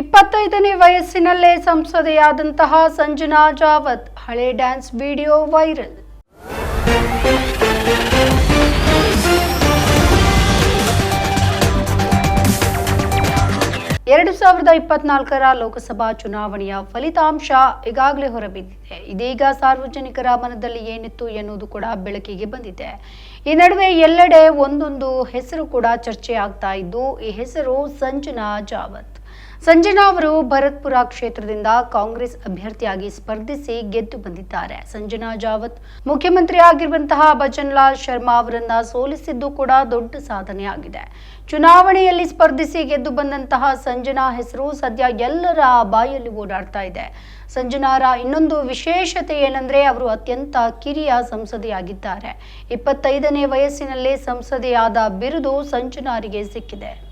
ಇಪ್ಪತ್ತೈದನೇ ವಯಸ್ಸಿನಲ್ಲೇ ಸಂಸದೆಯಾದಂತಹ ಸಂಜನಾ ಜಾವತ್ ಹಳೆ ಡ್ಯಾನ್ಸ್ ವಿಡಿಯೋ ವೈರಲ್. ಎರಡು ಸಾವಿರದ ಇಪ್ಪತ್ನಾಲ್ಕರ ಲೋಕಸಭಾ ಚುನಾವಣೆಯ ಫಲಿತಾಂಶ ಈಗಾಗಲೇ ಹೊರಬಿದ್ದಿದೆ. ಇದೀಗ ಸಾರ್ವಜನಿಕರ ಮನದಲ್ಲಿ ಏನಿತ್ತು ಎನ್ನುವುದು ಕೂಡ ಬೆಳಕಿಗೆ ಬಂದಿದೆ. ಈ ನಡುವೆ ಎಲ್ಲೆಡೆ ಒಂದೊಂದು ಹೆಸರು ಕೂಡ ಚರ್ಚೆ ಆಗ್ತಾ ಇದ್ದು, ಈ ಹೆಸರು ಸಂಜನಾ ಜಾವತ್. ಸಂಜನಾ ಅವರು ಭರತ್ಪುರ ಕ್ಷೇತ್ರದಿಂದ ಕಾಂಗ್ರೆಸ್ ಅಭ್ಯರ್ಥಿಯಾಗಿ ಸ್ಪರ್ಧಿಸಿ ಗೆದ್ದು ಬಂದಿದ್ದಾರೆ. ಸಂಜನಾ ಜಾವತ್ ಮುಖ್ಯಮಂತ್ರಿ ಆಗಿರುವಂತಹ ಭಜನ್ಲಾಲ್ ಶರ್ಮಾ ಅವರನ್ನ ಸೋಲಿಸಿದ್ದು ಕೂಡ ದೊಡ್ಡ ಸಾಧನೆಯಾಗಿದೆ. ಚುನಾವಣೆಯಲ್ಲಿ ಸ್ಪರ್ಧಿಸಿ ಗೆದ್ದು ಬಂದಂತಹ ಸಂಜನಾ ಹೆಸರು ಸದ್ಯ ಎಲ್ಲರ ಬಾಯಲ್ಲಿ ಓಡಾಡ್ತಾ ಇದೆ. ಸಂಜನಾರ ಇನ್ನೊಂದು ವಿಶೇಷತೆ ಏನಂದ್ರೆ ಅವರು ಅತ್ಯಂತ ಕಿರಿಯ ಸಂಸದೆಯಾಗಿದ್ದಾರೆ. ಇಪ್ಪತ್ತೈದನೇ ವಯಸ್ಸಿನಲ್ಲೇ ಸಂಸದೆಯಾದ ಬಿರುದು ಸಂಜನಾರಿಗೆ ಸಿಕ್ಕಿದೆ.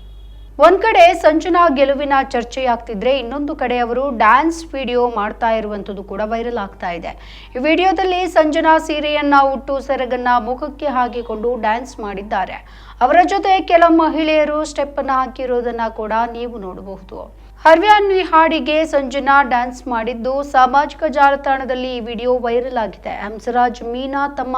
ಒಂದ್ ಕಡೆ ಸಂಜನಾ ಗೆಲುವಿನ ಚರ್ಚೆಯಾಗ್ತಿದ್ರೆ ಇನ್ನೊಂದು ಕಡೆ ಅವರು ಡ್ಯಾನ್ಸ್ ವಿಡಿಯೋ ಮಾಡ್ತಾ ಇರುವಂತದ್ದು ಕೂಡ ವೈರಲ್ ಆಗ್ತಾ ಇದೆ. ಈ ವಿಡಿಯೋದಲ್ಲಿ ಸಂಜನಾ ಸೀರೆಯನ್ನ ಉಟ್ಟು ಸೆರಗನ್ನ ಮುಖಕ್ಕೆ ಹಾಕಿಕೊಂಡು ಡ್ಯಾನ್ಸ್ ಮಾಡಿದ್ದಾರೆ. ಅವರ ಜೊತೆ ಕೆಲ ಮಹಿಳೆಯರು ಸ್ಟೆಪ್ ಅನ್ನ ಹಾಕಿರೋದನ್ನ ಕೂಡ ನೀವು ನೋಡಬಹುದು. ಹರ್ವ್ಯಾನ್ವಿ ಹಾಡಿಗೆ ಸಂಜನಾ ಡ್ಯಾನ್ಸ್ ಮಾಡಿದ್ದು ಸಾಮಾಜಿಕ ಜಾಲತಾಣದಲ್ಲಿ ಈ ವಿಡಿಯೋ ವೈರಲ್ ಆಗಿದೆ. ಹಂಸರಾಜ್ ಮೀನಾ ತಮ್ಮ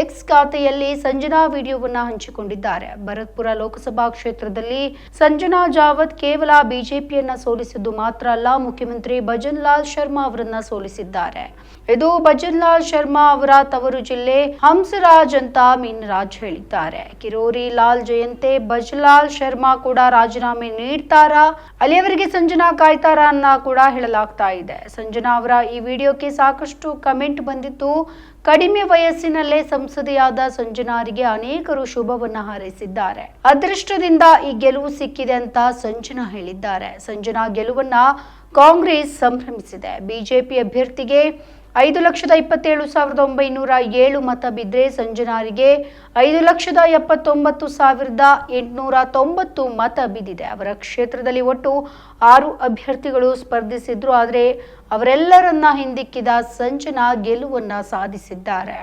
ಎಕ್ಸ್ ಖಾತೆಯಲ್ಲಿ ಸಂಜನಾ ವಿಡಿಯೋವನ್ನ ಹಂಚಿಕೊಂಡಿದ್ದಾರೆ. ಭರತ್ಪುರ ಲೋಕಸಭಾ ಕ್ಷೇತ್ರದಲ್ಲಿ ಸಂಜನಾ ಜಾವತ್ ಕೇವಲ ಬಿಜೆಪಿಯನ್ನ ಸೋಲಿಸಿದ್ದು ಮಾತ್ರ ಅಲ್ಲ, ಮುಖ್ಯಮಂತ್ರಿ ಭಜನ್ ಲಾಲ್ ಶರ್ಮಾ ಅವರನ್ನ ಸೋಲಿಸಿದ್ದಾರೆ. ಇದು ಭಜನ್ ಲಾಲ್ ಶರ್ಮಾ ಅವರ ತವರು ಜಿಲ್ಲೆ ಹಂಸರಾಜ್ ಅಂತ ಮೀನರಾಜ್ ಹೇಳಿದ್ದಾರೆ. ಕಿರೋರಿ ಲಾಲ್ ಜಯಂತೆ ಭಜಲಾಲ್ ಶರ್ಮಾ ಕೂಡ ರಾಜೀನಾಮೆ ನೀಡ್ತಾರಾ? ಅಲ್ಲಿಯವರೆಗೆ ಸಂಜನಾ ಕಾಯ್ತಾರ ಅನ್ನ ಕೂಡ ಹೇಳಲಾಗ್ತಾ ಇದೆ. ಸಂಜನಾ ಅವರ ಈ ವಿಡಿಯೋಕ್ಕೆ ಸಾಕಷ್ಟು ಕಮೆಂಟ್ ಬಂದಿದ್ದು ಕಡಿಮೆ ವಯಸ್ಸಿನಲ್ಲೇ ಸಂಸದೆಯಾದ ಸಂಜನಾರಿಗೆ ಅನೇಕರು ಶುಭವನ್ನ ಹಾರೈಸಿದ್ದಾರೆ. ಅದೃಷ್ಟದಿಂದ ಈ ಗೆಲುವು ಸಿಕ್ಕಿದೆ ಅಂತ ಸಂಜನಾ ಹೇಳಿದ್ದಾರೆ. ಸಂಜನಾ ಗೆಲುವನ್ನ ಕಾಂಗ್ರೆಸ್ ಸಂಭ್ರಮಿಸಿದೆ. ಬಿಜೆಪಿ ಅಭ್ಯರ್ಥಿಗೆ ಐದು ಲಕ್ಷದ ಇಪ್ಪತ್ತೇಳು ಸಾವಿರದ ಒಂಬೈನೂರ ಏಳು ಮತ ಬಿದ್ದರೆ ಸಂಜನಾರಿಗೆ ಐದು ಲಕ್ಷದ ಎಪ್ಪತ್ತೊಂಬತ್ತು ಸಾವಿರದ ಎಂಟುನೂರ ತೊಂಬತ್ತು ಮತ ಬಿದ್ದಿದೆ. ಅವರ ಕ್ಷೇತ್ರದಲ್ಲಿ ಒಟ್ಟು ಆರು ಅಭ್ಯರ್ಥಿಗಳು ಸ್ಪರ್ಧಿಸಿದ್ರು. ಆದರೆ ಅವರೆಲ್ಲರನ್ನ ಹಿಂದಿಕ್ಕಿದ ಸಂಜನಾ ಗೆಲುವನ್ನ ಸಾಧಿಸಿದ್ದಾರೆ.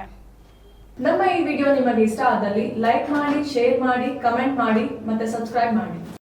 ನಮ್ಮ ಈ ವಿಡಿಯೋ ನಿಮಗೆ ಇಷ್ಟ ಆದಲ್ಲಿ ಲೈಕ್ ಮಾಡಿ, ಶೇರ್ ಮಾಡಿ, ಕಮೆಂಟ್ ಮಾಡಿ ಮತ್ತೆ ಸಬ್ಸ್ಕ್ರೈಬ್ ಮಾಡಿ.